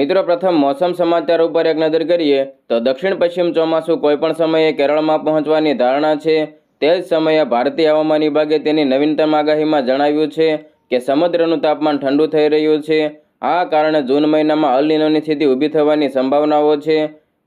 મિત્રો, પ્રથમ મોસમ સમાચાર ઉપર એક નજર કરીએ તો દક્ષિણ પશ્ચિમ ચોમાસું કોઈપણ સમયે કેરળમાં પહોંચવાની ધારણા છે. તે જ સમયે ભારતીય હવામાન વિભાગે તેની નવીનતમ આગાહીમાં જણાવ્યું છે કે સમુદ્રનું તાપમાન ઠંડુ થઈ રહ્યું છે. આ કારણે જૂન મહિનામાં અલ નીનોની સ્થિતિ ઊભી થવાની સંભાવનાઓ છે.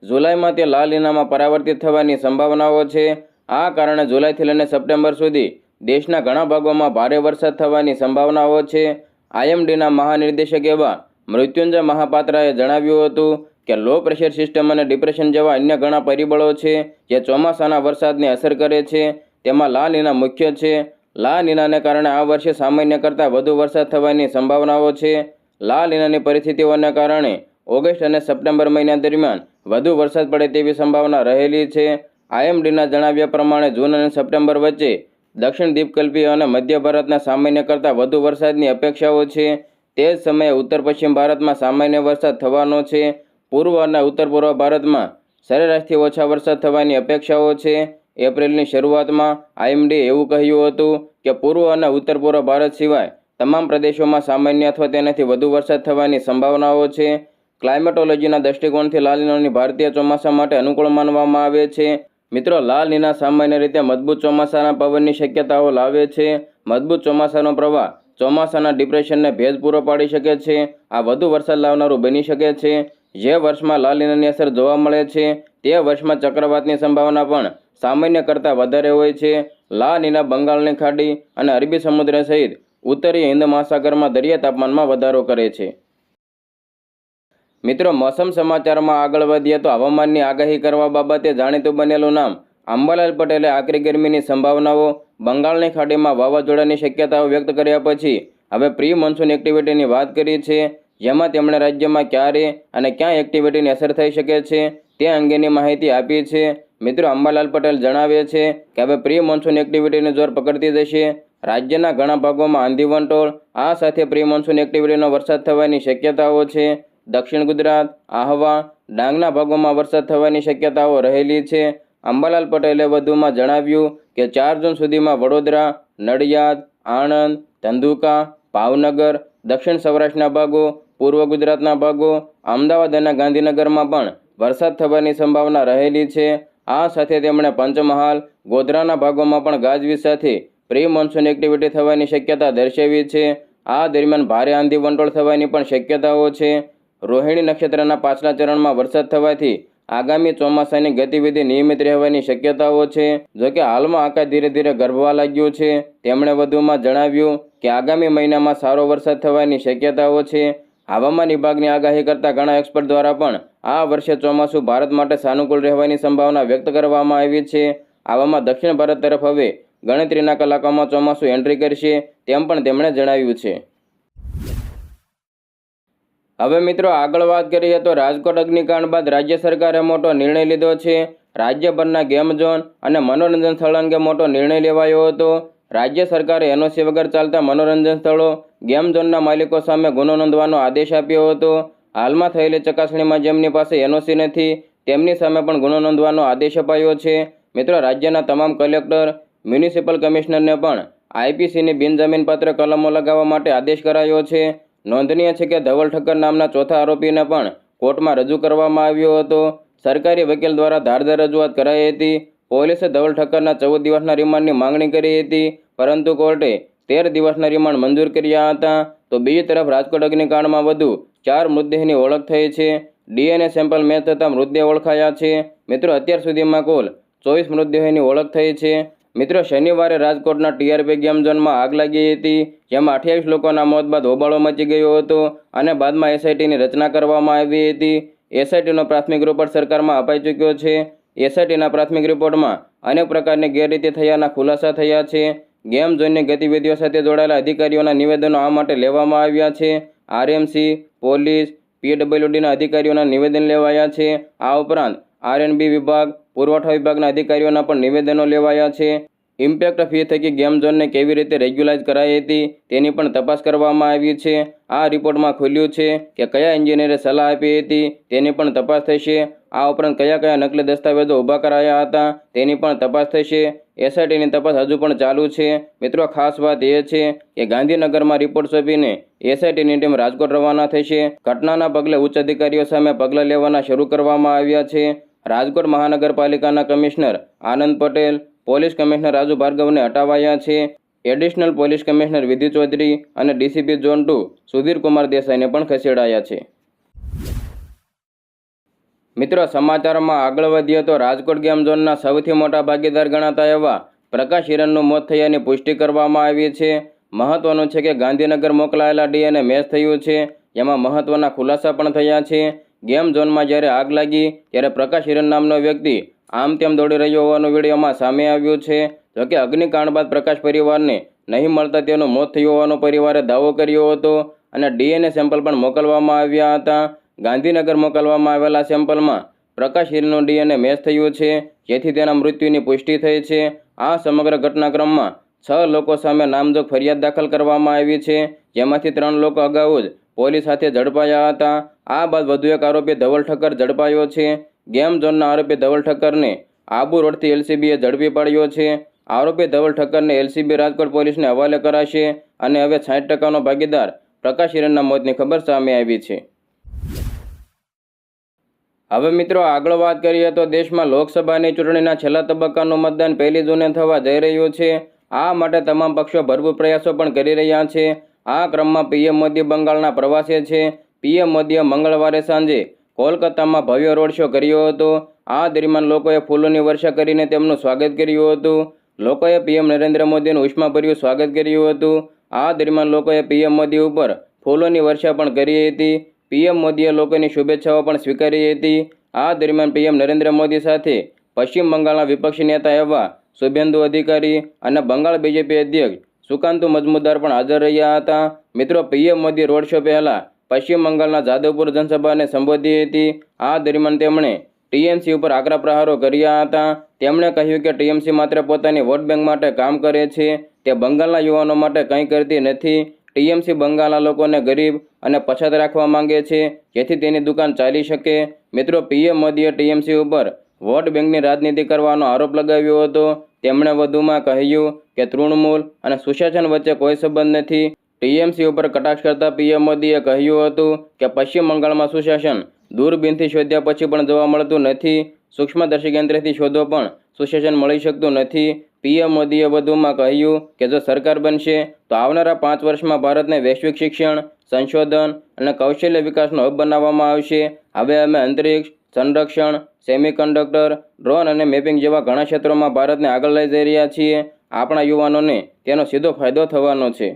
જુલાઈમાં તે લાલ નીનામાં પરાવર્તિત થવાની સંભાવનાઓ છે. આ કારણે જુલાઈથી લઈને સપ્ટેમ્બર સુધી દેશના ઘણા ભાગોમાં ભારે વરસાદ થવાની સંભાવનાઓ છે. આઈએમડીના મહાનિર્દેશક એવા મૃત્યુંજય મહાપાત્રાએ જણાવ્યું હતું કે લો પ્રેશર સિસ્ટમ અને ડિપ્રેશન જેવા અન્ય ઘણા પરિબળો છે જે ચોમાસાના વરસાદને અસર કરે છે. તેમાં લા નીના મુખ્ય છે. લા નીનાને કારણે આ વર્ષે સામાન્ય કરતાં વધુ વરસાદ થવાની સંભાવનાઓ છે. લા નીનાની પરિસ્થિતિઓને કારણે ઓગસ્ટ અને સપ્ટેમ્બર મહિના દરમિયાન વધુ વરસાદ પડે તેવી સંભાવના રહેલી છે. આઈએમડીના જણાવ્યા પ્રમાણે જૂન અને સપ્ટેમ્બર વચ્ચે દક્ષિણ દ્વીપકલ્પી અને મધ્ય ભારતના સામાન્ય કરતાં વધુ વરસાદની અપેક્ષાઓ છે. તે જ સમયે ઉત્તર પશ્ચિમ ભારતમાં સામાન્ય વરસાદ થવાનો છે. પૂર્વ અને ઉત્તર પૂર્વ ભારતમાં સરેરાશથી ઓછા વરસાદ થવાની અપેક્ષાઓ છે. એપ્રિલની શરૂઆતમાં આઈએમડી એવું કહ્યું હતું કે પૂર્વ અને ઉત્તર પૂર્વ ભારત સિવાય તમામ પ્રદેશોમાં સામાન્ય અથવા તેનાથી વધુ વરસાદ થવાની સંભાવનાઓ છે. ક્લાઇમેટોલોજીના દૃષ્ટિકોણથી લાલ નીનાની ભારતીય ચોમાસા માટે અનુકૂળ માનવામાં આવે છે. મિત્રો, લાલ નીના સામાન્ય રીતે મજબૂત ચોમાસાના પવનની શક્યતાઓ લાવે છે. મજબૂત ચોમાસાનો પ્રવાહ ચોમાસાના ડિપ્રેશનને ભેજ પૂરો પાડી શકે છે, આ વધુ વરસાદ લાવનારું બની શકે છે. જે વર્ષમાં લાલ નીનાની અસર જોવા મળે છે, તે વર્ષમાં ચક્રવાતની સંભાવના પણ સામાન્ય કરતાં વધારે હોય છે. લા નીના બંગાળની ખાડી અને અરબી સમુદ્ર સહિત ઉત્તરીય હિન્દ મહાસાગરમાં દરિયા તાપમાનમાં વધારો કરે છે. મિત્રો, મોસમ સમાચારમાં આગળ વધીએ તો હવામાનની આગાહી કરવા બાબતે જાણીતું બનેલું નામ અંબાલાલ પટેલે આકરી ગરમીની સંભાવનાઓ બંગાળની ખાડીમાં વાવાઝોડાની શક્યતાઓ વ્યક્ત કર્યા પછી હવે પ્રી મોન્સૂન એક્ટિવિટીની વાત કરી છે, જેમાં તેમણે રાજ્યમાં ક્યારે અને ક્યાં એક્ટિવિટીની અસર થઈ શકે છે તે અંગેની માહિતી આપી છે. મિત્રો, અંબાલાલ પટેલ જણાવે છે કે હવે પ્રી મોન્સૂન એક્ટિવિટીનું જોર પકડતી જશે. રાજ્યના ઘણા ભાગોમાં આંધી વંટોળ, આ સાથે પ્રી મોન્સૂન એક્ટિવિટીનો વરસાદ થવાની શક્યતાઓ છે. દક્ષિણ ગુજરાત, આહવા, ડાંગના ભાગોમાં વરસાદ થવાની શક્યતાઓ રહેલી છે. અંબાલાલ પટેલે વધુમાં જણાવ્યું કે ચાર જૂન સુધીમાં વડોદરા, નડિયાદ, આણંદ, ધંધુકા, ભાવનગર, દક્ષિણ સૌરાષ્ટ્રના ભાગો, પૂર્વ ગુજરાતના ભાગો, અમદાવાદ અને ગાંધીનગરમાં પણ વરસાદ થવાની સંભાવના રહેલી છે. આ સાથે તેમણે પંચમહાલ, ગોધરાના ભાગોમાં પણ ગાજવીજ સાથે પ્રી મોન્સૂન એક્ટિવિટી થવાની શક્યતા દર્શાવી છે. આ દરમિયાન ભારે આંધી વંટોળ થવાની પણ શક્યતાઓ છે. રોહિણી નક્ષત્રના પાછલા ચરણમાં વરસાદ થવાથી આગામી ચોમાસાની ગતિવિધિ નિયમિત રહેવાની શક્યતાઓ છે. જોકે હાલમાં આકાશ ધીરે ધીરે ગરબવા લાગ્યું છે. તેમણે વધુમાં જણાવ્યું કે આગામી મહિનામાં સારો વરસાદ થવાની શક્યતાઓ છે. હવામાન વિભાગની આગાહી કરતા ઘણા એક્સપર્ટ દ્વારા પણ આ વર્ષે ચોમાસું ભારત માટે સાનુકૂળ રહેવાની સંભાવના વ્યક્ત કરવામાં આવી છે. આવામાં દક્ષિણ ભારત તરફ હવે ગણતરીના કલાકોમાં ચોમાસું એન્ટ્રી કરશે તેમ પણ તેમણે જણાવ્યું છે. હવે મિત્રો આગળ વાત કરીએ તો રાજકોટ અગ્નિકાંડ બાદ રાજ્ય સરકારે મોટો નિર્ણય લીધો છે. રાજ્યભરના ગેમ ઝોન અને મનોરંજન સ્થળ અંગે મોટો નિર્ણય લેવાયો હતો. રાજ્ય સરકારે એનઓસી વગર ચાલતા મનોરંજન સ્થળો, ગેમ ઝોનના માલિકો સામે ગુનો નોંધવાનો આદેશ આપ્યો હતો. હાલમાં થયેલી ચકાસણીમાં જેમની પાસે એનઓસી નથી, તેમની સામે પણ ગુનો નોંધવાનો આદેશ અપાયો છે. મિત્રો, રાજ્યના તમામ કલેક્ટર, મ્યુનિસિપલ કમિશનરને પણ આઈપીસીની બિનજમીનપાત્ર કલમો લગાવવા માટે આદેશ કરાયો છે. નોંધનીય છે કે ધવલ ઠક્કર નામના ચોથા આરોપીને પણ કોર્ટમાં રજૂ કરવામાં આવ્યો હતો. સરકારી વકીલ દ્વારા ધારદાર રજૂઆત કરાઈ હતી. પોલીસે ધવલ ઠક્કરના ચૌદ દિવસના રિમાન્ડની માંગણી કરી હતી. પરંતુ કોર્ટે તેર દિવસના રિમાન્ડ મંજૂર કર્યા હતા. તો બીજી તરફ રાજકોટ અગ્નિકાંડમાં વધુ ચાર મૃતદેહની ઓળખ થઈ છે. ડીએનએ સેમ્પલ મેચ થતાં મૃતદેહ ઓળખાયા છે. મિત્રો, અત્યાર સુધીમાં કુલ ચોવીસ મૃતદેહોની ઓળખ થઈ છે. મિત્રો, શનિવારે રાજકોટના ટીઆરપી ગેમ ઝોનમાં આગ લાગી હતી, જેમાં અઠ્યાવીસ લોકોના મોત બાદ હોબાળો મચી ગયો હતો અને બાદમાં એસઆઈટીની રચના કરવામાં આવી હતી. એસઆઈટીનો પ્રાથમિક રિપોર્ટ સરકારમાં અપાઈ ચૂક્યો છે. એસઆઈટીના પ્રાથમિક રિપોર્ટમાં અનેક પ્રકારની ગેરરીતિ થયાના ખુલાસા થયા છે. ગેમ ઝોનની ગતિવિધિઓ સાથે જોડાયેલા અધિકારીઓના નિવેદનો આ માટે લેવામાં આવ્યા છે. આરએમસી, પોલીસ, પીડબ્લ્યુડીના અધિકારીઓના નિવેદન લેવાયા છે. આ ઉપરાંત આરએનબી વિભાગ, પુરવઠા વિભાગના અધિકારીઓના પણ નિવેદનો લેવાયા છે. ઇમ્પેક્ટ ફી થકી ગેમ ઝોનને કેવી રીતે રેગ્યુલાઇઝ કરાઈ હતી તેની પણ તપાસ કરવામાં આવી છે. આ રિપોર્ટમાં ખુલ્યું છે કે કયા એન્જિનિયરે સલાહ આપી હતી તેની પણ તપાસ થશે. આ ઉપરાંત કયા કયા નકલી દસ્તાવેજો ઊભા કરાયા હતા તેની પણ તપાસ થશે. એસઆઈટીની તપાસ હજુ પણ ચાલુ છે. મિત્રો, ખાસ વાત એ છે કે ગાંધીનગરમાં રિપોર્ટ સોંપીને એસઆઈટીની ટીમ રાજકોટ રવાના થશે. ઘટનાના પગલે ઉચ્ચ અધિકારીઓ સામે પગલાં લેવાના શરૂ કરવામાં આવ્યા છે. રાજકોટ મહાનગરપાલિકાના commissioner Anand Patel police commissioner Raju ભાર્ગવને હટાવાયા છે. Additional police commissioner Vidhi Chaudhary અને DCP zone two Sudhir Kumar દેસાઈને પણ ખસેડાયા છે. મિત્રો, સમાચારમાં આગળ વધીએ તો રાજકોટ ગેમ ઝોનના સૌથી મોટા ભાગીદાર ગણાતા એવા પ્રકાશ હિરણનું મોત થયાની પુષ્ટિ કરવામાં આવી છે. મહત્વનું છે કે ગાંધીનગર મોકલાયેલા ડીએનએ મેચ થયું છે. એમાં મહત્વના ખુલાસા પણ થયા છે. ગેમ ઝોનમાં જ્યારે આગ લાગી, ત્યારે પ્રકાશ હિરણ નામનો વ્યક્તિ આમ તેમ દોડી રહ્યો હોવાનું વિડીયોમાં સામે આવ્યું છે. જોકે અગ્નિકાંડ બાદ પ્રકાશ પરિવારને નહીં મળતા તેનું મોત થયું હોવાનો પરિવારે દાવો કર્યો હતો અને ડીએનએ સેમ્પલ પણ મોકલવામાં આવ્યા હતા. ગાંધીનગર મોકલવામાં આવેલા સેમ્પલમાં પ્રકાશ હિરનું ડીએનએ મેચ થયું છે, જેથી તેના મૃત્યુની પુષ્ટિ થઈ છે. આ સમગ્ર ઘટનાક્રમમાં છ લોકો સામે નામજોગ ફરિયાદ દાખલ કરવામાં આવી છે, જેમાંથી ત્રણ લોકો અગાઉ જ પોલીસ સાથે ઝડપાયા હતા. આ બાદ વધુ એક આરોપી ધવલ ઠક્કર ઝડપાયો છે. ગેમ ઝોનના આરોપી ધવલ ઠક્કરને આબુ રોડથી એલસીબીએ ઝડપી પાડ્યો છે. આરોપી ધવલ ઠક્કરને એલસીબી રાજકોટ પોલીસને હવાલે કરાશે અને હવે સાઠ ટકાનો ભાગીદાર પ્રકાશ હિરણના મોતની ખબર સામે આવી છે. હવે મિત્રો આગળ વાત કરીએ તો દેશમાં લોકસભાની ચૂંટણીના છેલ્લા તબક્કાનું મતદાન પહેલી જૂને થવા જઈ રહ્યું છે. આ માટે તમામ પક્ષો ભરપૂર પ્રયાસો પણ કરી રહ્યા છે. આ ક્રમમાં પીએમ મોદી બંગાળના પ્રવાસે છે. પીએમ મોદીએ મંગળવારે સાંજે કોલકાતામાં ભવ્ય રોડ શો કર્યો હતો. આ દરમિયાન લોકોએ ફૂલોની વર્ષા કરીને તેમનું સ્વાગત કર્યું હતું. લોકોએ પીએમ નરેન્દ્ર મોદીનું ઉષ્માભર્યું સ્વાગત કર્યું હતું. આ દરમિયાન લોકોએ પીએમ મોદી ઉપર ફૂલોની વર્ષા પણ કરી હતી. પીએમ મોદીએ લોકોની શુભેચ્છાઓ પણ સ્વીકારી હતી. આ દરમિયાન પીએમ નરેન્દ્ર મોદી સાથે પશ્ચિમ બંગાળના વિપક્ષી નેતા એવા શુભેન્દુ અધિકારી અને બંગાળ બીજેપી અધ્યક્ષ સુકાંતુ મજમુદાર પણ હાજર રહ્યા હતા. મિત્રો, પીએમ મોદી રોડ શો પહેલા પશ્ચિમ બંગાળના જાદવપુર જનસભાને સંબોધી હતી. આ દરમિયાન તેમણે ટીએમસી ઉપર આકરા પ્રહારો કર્યા હતા. તેમણે કહ્યું કે ટીએમસી માત્ર પોતાની વોટ બેંક માટે કામ કરે છે. તે બંગાળના યુવાનો માટે કંઈ કરતી નથી. ટીએમસી બંગાળના લોકોને ગરીબ અને પછાત રાખવા માંગે છે. જેથી તેની દુકાન ચાલી શકે. મિત્રો, પીએમ મોદીએ ટીએમસી ઉપર વોટ બેંકની રાજનીતિ કરવાનો આરોપ લગાવ્યો હતો. તેમણે વધુમાં કહ્યું કે તૃણમૂલ અને સુશાસન વચ્ચે કોઈ સંબંધ નથી. ટીએમસી ઉપર કટાક્ષ કરતા પીએમ મોદીએ કહ્યું હતું કે પશ્ચિમ બંગાળમાં સુશાસન, દૂરબીનથી શોધ્યા પછી પણ જોવા મળતું નથી, સૂક્ષ્મદર્શી કેન્દ્રથી શોધો પણ સુશાસન મળી શકતું નથી. પીએમ મોદીએ વધુમાં કહ્યું કે જો સરકાર બનશે, તો આવનારા પાંચ વર્ષમાં ભારતને વૈશ્વિક શિક્ષણ, સંશોધન અને કૌશલ્ય વિકાસનો હબ બનાવવામાં આવશે. હવે અમે અંતરિક્ષ, સંરક્ષણ, સેમિકન્ડક્ટર, ડ્રોન અને મેપિંગ જેવા ઘણા ક્ષેત્રોમાં ભારતને આગળ લઈ જઈ રહ્યા છીએ. આપણા યુવાનોને તેનો સીધો ફાયદો થવાનો છે.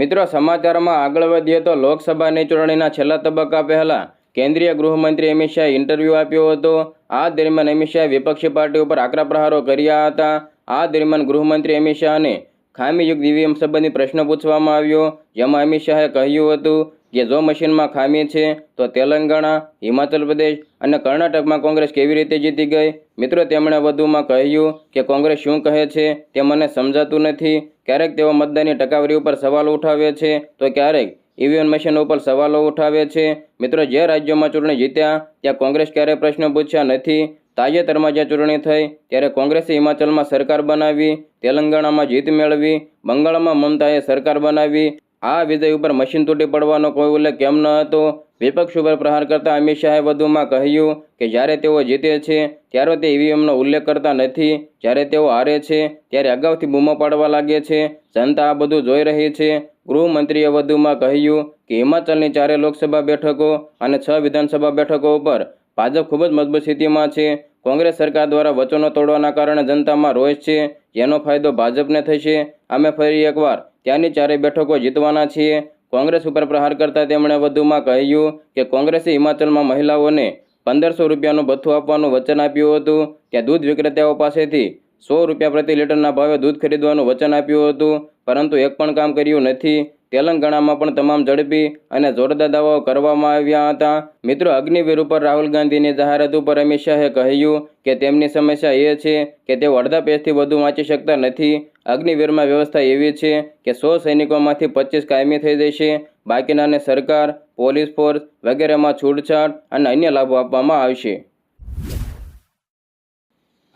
મિત્રો, સમાચારમાં આગળ વધીએ તો લોકસભાની ચૂંટણીના છેલ્લા તબક્કા પહેલા કેન્દ્રીય ગૃહમંત્રી અમિત શાહે ઇન્ટરવ્યૂ આપ્યો હતો. આ દરમિયાન અમિત શાહે વિપક્ષી પાર્ટી ઉપર આકરા પ્રહારો કર્યા હતા. આ દરમિયાન ગૃહમંત્રી અમિત શાહને ખામીયુક્ત ઈવીએમ સંબંધી પ્રશ્ન પૂછવામાં આવ્યો, જેમાં અમિત શાહે કહ્યું હતું કે, જો મશીનમાં ખામી છે, તો તેલંગાણા, હિમાચલ પ્રદેશ અને કર્ણાટકમાં કોંગ્રેસ કેવી રીતે જીતી ગઈ? મિત્રો, તેમણે વધુમાં કહ્યું કે, કોંગ્રેસ શું કહે છે તે મને સમજાતું નથી. ક્યારેક તેઓ મતદાનની ટકાવારી ઉપર સવાલો ઉઠાવે છે, તો ક્યારેક ઈવીએમ મશીન ઉપર સવાલો ઉઠાવે છે. મિત્રો, જે રાજ્યોમાં ચૂંટણી જીત્યા, ત્યાં કોંગ્રેસ ક્યારેય પ્રશ્ન પૂછ્યા નથી? તાજેતરમાં જ્યાં ચૂંટણી થઈ, ત્યારે કોંગ્રેસે હિમાચલમાં સરકાર બનાવી, તેલંગાણામાં જીત મેળવી, બંગાળમાં મમતાએ સરકાર બનાવી આ વિધેય ઉપર મશીન તૂટી પડવાનો કોઈ ઉલ્લેખ કેમ ન હતો? વિપક્ષ ઉપર પ્રહાર કરતા અમિત શાહે વધુમાં કહ્યું કે જ્યારે તેઓ જીતે છે, ત્યારે તે ઈવીએમનો ઉલ્લેખ કરતા નથી. જ્યારે તેઓ હારે છે, ત્યારે અગાઉથી બૂમો પાડવા લાગે છે. જનતા આ બધું જોઈ રહી છે. ગૃહમંત્રીએ વધુમાં કહ્યું કે હિમાચલની ચારે લોકસભા બેઠકો અને છ વિધાનસભા બેઠકો ઉપર ભાજપ ખૂબ જ મજબૂત સ્થિતિમાં છે. કોંગ્રેસ સરકાર દ્વારા વચનો તોડવાના કારણે જનતામાં રોષ છે, જેનો ફાયદો ભાજપને થશે. અમે ફરી એકવાર ત્યાંની ચારેય બેઠકો જીતવાના છીએ. કોંગ્રેસ ઉપર પ્રહાર કરતા તેમણે વધુમાં કહ્યું કે કોંગ્રેસે હિમાચલમાં મહિલાઓને પંદરસો રૂપિયાનું ભથ્થું આપવાનું વચન આપ્યું હતું. ત્યાં દૂધ વિક્રેતાઓ પાસેથી સો રૂપિયા પ્રતિ લીટરના ભાવે દૂધ ખરીદવાનું વચન આપ્યું હતું. પરંતુ એક પણ કામ કર્યું નથી. તેલંગાણામાં પણ તમામ ઝડપી અને જોરદાર દાવાઓ કરવામાં આવ્યા હતા. મિત્રો, અગ્નિવીર ઉપર રાહુલ ગાંધીની જાહેરાત ઉપર અમિત શાહે કહ્યું કે તેમની સમસ્યા એ છે કે તેઓ અડધા પેજથી વધુ વાંચી શકતા નથી. અગ્નિવીરમાં વ્યવસ્થા એવી છે કે સો સૈનિકોમાંથી પચીસ કાયમી થઈ જશે. બાકીનાને સરકાર, પોલીસ ફોર્સ વગેરેમાં છૂટછાટ અને અન્ય લાભો આપવામાં આવશે.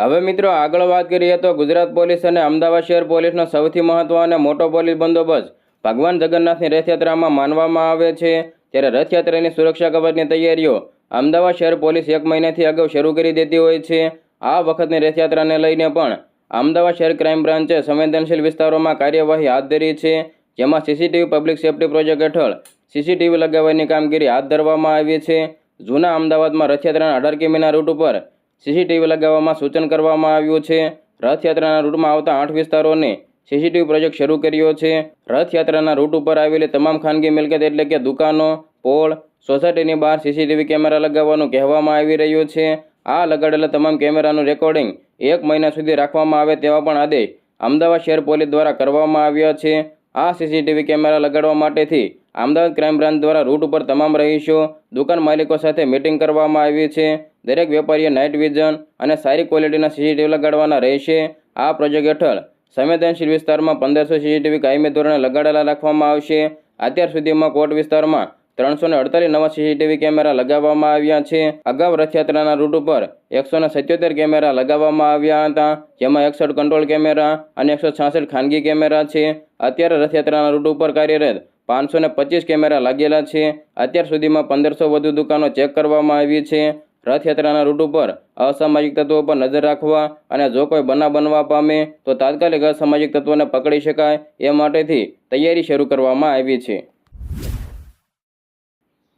હવે મિત્રો, આગળ વાત કરીએ તો ગુજરાત પોલીસ અને અમદાવાદ શહેર પોલીસનો સૌથી મહત્વ અને મોટો પોલીસ બંદોબસ્ત ભગવાન જગન્નાથની રથયાત્રામાં માનવામાં આવે છે. ત્યારે રથયાત્રાની સુરક્ષા કવચની તૈયારીઓ અમદાવાદ શહેર પોલીસ એક મહિનાથી અગાઉ શરૂ કરી દેતી હોય છે. આ વખતની રથયાત્રાને લઈને પણ અમદાવાદ શહેર ક્રાઇમ બ્રાન્ચે સંવેદનશીલ વિસ્તારોમાં કાર્યવાહી હાથ ધરી છે. જેમાં સીસીટીવી પબ્લિક સેફ્ટી પ્રોજેક્ટ હેઠળ સીસીટીવી લગાવવાની કામગીરી હાથ ધરવામાં આવી છે. જૂના અમદાવાદમાં રથયાત્રાના અઢાર કિમીના રૂટ ઉપર સીસીટીવી લગાવવામાં સૂચન કરવામાં આવ્યું છે. રથયાત્રાના રૂટમાં આવતા આઠ વિસ્તારોને સીસીટીવી પ્રોજેક્ટ શરૂ કર્યો છે. રથયાત્રાના રૂટ ઉપર આવેલી તમામ ખાનગી મિલકત એટલે કે દુકાનો, પોળ, સોસાયટીની બહાર સીસીટીવી કેમેરા લગાવવાનું કહેવામાં આવી રહ્યું છે. આ લગાડેલા તમામ કેમેરાનું રેકોર્ડિંગ એક મહિના સુધી રાખવામાં આવે તેવા પણ આદેશ અમદાવાદ શહેર પોલીસ દ્વારા કરવામાં આવ્યા છે. આ સીસીટીવી કેમેરા લગાડવા માટેથી અમદાવાદ ક્રાઇમ બ્રાન્ચ દ્વારા રૂટ ઉપર તમામ રહીશો, દુકાન માલિકો સાથે મિટિંગ કરવામાં આવી છે. દરેક વેપારીએ નાઇટ વિઝન અને સારી ક્વોલિટીના સીસીટીવી લગાડવાના રહેશે. આ પ્રોજેક્ટ હેઠળ સંવેદનશીલ વિસ્તારમાં પંદરસો સીસીટીવી કાયમી ધોરણે લગાડેલા રાખવામાં આવશે. અત્યાર સુધીમાં કોટ વિસ્તારમાં ત્રણસો ને અડતાલીસ નવા સીસીટીવી કેમેરા લગાવવામાં આવ્યા છે. અગાઉ રથયાત્રાના રૂટ ઉપર એકસો ને સત્યોતેર કેમેરા લગાવવામાં આવ્યા હતા, જેમાં એકસઠ કંટ્રોલ કેમેરા અને એકસો છાસઠ ખાનગી કેમેરા છે. અત્યારે રથયાત્રાના રૂટ ઉપર કાર્યરત પાંચસો ને પચીસ કેમેરા લાગેલા છે. અત્યાર સુધીમાં પંદરસો વધુ દુકાનો ચેક કરવામાં આવી છે. રથયાત્રાના રૂટ ઉપર અસામાજિક તત્વો પર નજર રાખવા અને જો કોઈ બના બનવા પામે તો તાત્કાલિક અસામાજિક તત્વોને પકડી શકાય એ માટેથી તૈયારી શરૂ કરવામાં આવી છે.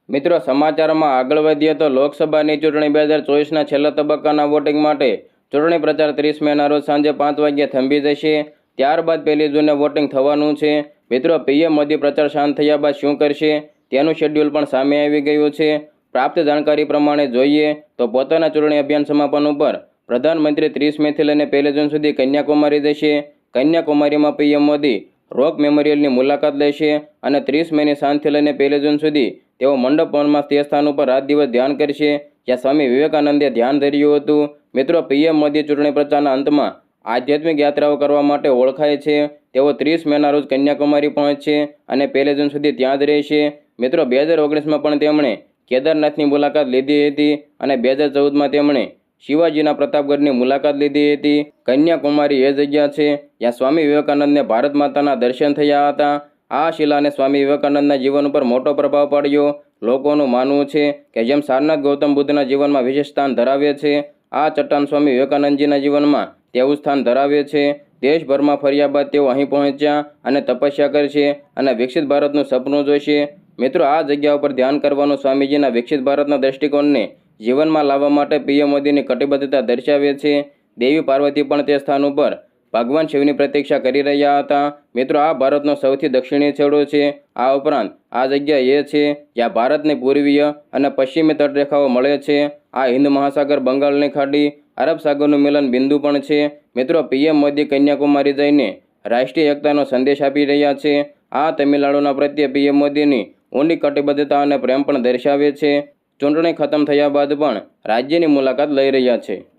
મિત્રો, સમાચારમાં આગળ વધીએ તો લોકસભાની ચૂંટણી બે હજાર ચોવીસના છેલ્લા તબક્કાના વોટિંગ માટે ચૂંટણી પ્રચાર ત્રીસ મેના રોજ સાંજે પાંચ વાગ્યે થંભી જશે. ત્યારબાદ પહેલી જૂને વોટિંગ થવાનું છે. મિત્રો, પીએમ મોદી પ્રચાર શાંત થયા બાદ શું કરશે? તેનું શેડ્યુલ પણ સામે આવી ગયું છે. પ્રાપ્ત જાણકારી પ્રમાણે જોઈએ તો પોતાના ચૂંટણી અભિયાન સમાપન ઉપર પ્રધાનમંત્રી ત્રીસ મેથી લઈને પહેલી જૂન સુધી કન્યાકુમારી જશે કન્યાકુમારીમાં પીએમ મોદી રોક મેમોરિયલની મુલાકાત લેશે અને ત્રીસ મેની સાંજથી લઈને પહેલી જૂન સુધી તેઓ મંડપ ભવનમાં તે સ્થાન ઉપર રાત દિવસ ધ્યાન કરશે. જ્યાં સ્વામી વિવેકાનંદે ધ્યાન ધર્યું હતું. મિત્રો, પીએમ મોદી ચૂંટણી પ્રચારના અંતમાં આધ્યાત્મિક યાત્રાઓ કરવા માટે ઓળખાય છે. તેઓ ત્રીસ મેના રોજ કન્યાકુમારી પહોંચશે અને પહેલી જૂન સુધી ત્યાં જ રહેશે. મિત્રો, બે હજાર ઓગણીસમાં પણ તેમણે કેદારનાથની મુલાકાત લીધી હતી અને બે હજાર ચૌદમાં તેમણે શિવાજીના પ્રતાપગઢની મુલાકાત લીધી હતી. કન્યાકુમારી એ જગ્યા છે જ્યાં સ્વામી વિવેકાનંદને ભારત માતાના દર્શન થયા હતા. આ શિલાને સ્વામી વિવેકાનંદના જીવન ઉપર મોટો પ્રભાવ પાડ્યો. લોકોનું માનવું છે કે જેમ સારનાથ ગૌતમ બુદ્ધના જીવનમાં વિશેષ સ્થાન ધરાવે છે, આ ચટ્ટાન સ્વામી વિવેકાનંદજીના જીવનમાં તેવું સ્થાન ધરાવે છે. દેશભરમાં ફર્યા બાદ તેઓ અહીં પહોંચ્યા અને તપસ્યા કરશે અને વિકસિત ભારતનું સપનું જોશે. મિત્રો, આ જગ્યા ઉપર ધ્યાન કરવાનું સ્વામીજીના વિકસિત ભારતના દૃષ્ટિકોણને જીવનમાં લાવવા માટે પીએમ મોદીની કટિબદ્ધતા દર્શાવે છે. દેવી પાર્વતી પણ તે સ્થાન ઉપર ભગવાન શિવની પ્રતીક્ષા કરી રહ્યા હતા. મિત્રો, આ ભારતનો સૌથી દક્ષિણી છેડો છે. આ ઉપરાંત આ જગ્યા એ છે જ્યાં ભારતની પૂર્વીય અને પશ્ચિમી તટરેખાઓ મળે છે. આ હિન્દ મહાસાગર, બંગાળની ખાડી, અરબ સાગરનું મિલન બિંદુ પણ છે. મિત્રો પીએમ મોદી કન્યાકુમારી જઈને રાષ્ટ્રીય એકતાનો સંદેશ આપી રહ્યા છે. આ તમિલનાડુના પ્રત્યે પીએમ મોદીની ઊંડી કટિબદ્ધતા અને પ્રેમ પણ દર્શાવે છે. ચૂંટણી ખતમ થયા બાદ પણ રાજ્યની મુલાકાત લઈ રહ્યા છે.